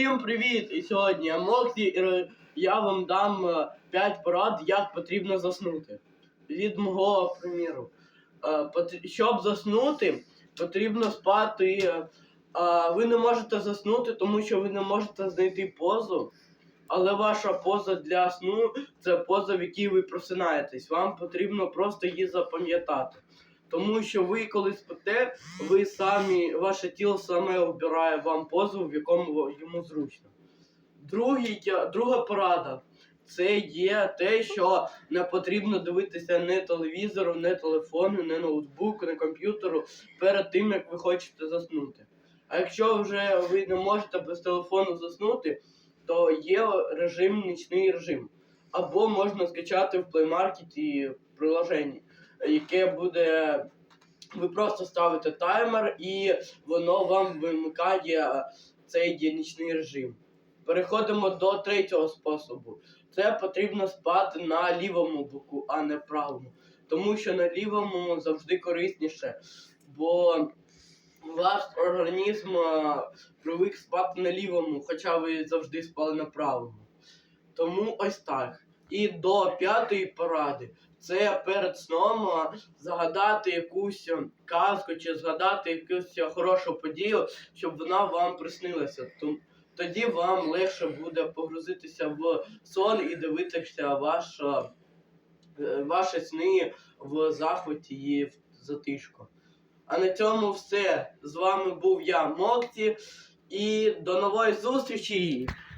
Всім привіт! І сьогодні я Моксі, і я вам дам 5 порад, як потрібно заснути. Від мого приміру. Е, Щоб заснути, потрібно спати. е, Ви не можете заснути, тому що ви не можете знайти позу. Але ваша поза для сну це поза, в якій ви просинаєтесь. Вам потрібно просто її запам'ятати. Тому що ви, коли спите, ви самі, ваше тіло саме обирає вам позу, в якому йому зручно. Другий, друга порада це є те, що не потрібно дивитися не телевізору, не телефону, не ноутбуку, не комп'ютеру перед тим, як ви хочете заснути. А якщо вже ви не можете без телефону заснути, то є режим нічний режим. Або можна скачати в Market приложення, яке буде. Ви просто ставите таймер і воно вам вимикає цей нічний режим. Переходимо до третього способу. Це потрібно спати на лівому боку, а не правому. Тому що на лівому завжди корисніше, бо ваш організм е, привик спати на лівому, хоча ви завжди спали на правому. Тому ось так. І до п'ятої поради. Це перед сном а, загадати якусь казку чи згадати якусь хорошу подію, щоб вона вам приснилася. Тоді вам легше буде погрузитися в сон і дивитися ваш, е, ваші сни в захваті і в затишку. А на цьому все. З вами був я, Мокті, і до нової зустрічі!